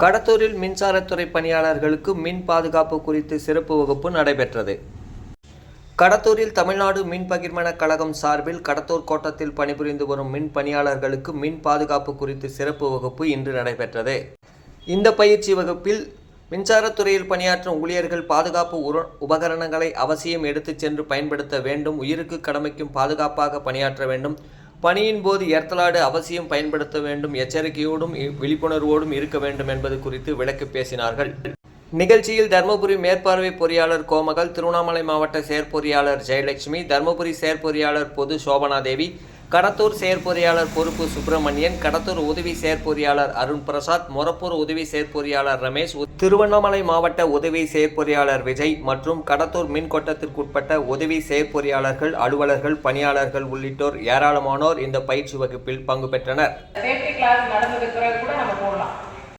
கடத்தூரில் மின்சாரத்துறை பணியாளர்களுக்கு மின் பாதுகாப்பு குறித்து சிறப்பு வகுப்பு நடைபெற்றது. கடத்தூரில் தமிழ்நாடு மின் பகிர்மான கழகம் சார்பில் கடத்தூர் கோட்டத்தில் பணிபுரிந்து வரும் மின் பணியாளர்களுக்கு மின் பாதுகாப்பு குறித்து சிறப்பு வகுப்பு இன்று நடைபெற்றது. இந்த பயிற்சி வகுப்பில் மின்சாரத்துறையில் பணியாற்றும் ஊழியர்கள் பாதுகாப்பு உர உபகரணங்களை அவசியம் எடுத்துச் சென்று பயன்படுத்த வேண்டும் உயிருக்கு கடமைக்கும் பாதுகாப்பாக பணியாற்ற வேண்டும் பணியின் போது ஏர்த்தலாடு அவசியம் பயன்படுத்த வேண்டும் எச்சரிக்கையோடும் இ- விழிப்புணர்வோடும் இருக்க வேண்டும் என்பது குறித்து விளக்கு பேசினார்கள். நிகழ்ச்சியில் தருமபுரி மேற்பார்வை பொறியாளர் கோமகள் திருவண்ணாமலை மாவட்ட செயற்பொறியாளர் ஜெயலட்சுமி தருமபுரி செயற்பொறியாளர் பொது சோபனாதேவி கடத்தூர் செயற்பொறியாளர் பொறுப்பு சுப்பிரமணியன் கடத்தூர் உதவி செயற்பொறியாளர் அருண் பிரசாத் மொரப்பூர் உதவி செயற்பொறியாளர் ரமேஷ் திருவண்ணாமலை மாவட்ட உதவி செயற்பொறியாளர் விஜய் மற்றும் கடத்தூர் மின் கோட்டத்திற்குட்பட்ட உதவி செயற்பொறியாளர்கள் அலுவலர்கள் பணியாளர்கள் உள்ளிட்டோர் ஏராளமானோர் இந்த பயிற்சி வகுப்பில் பங்கு பெற்றனர்.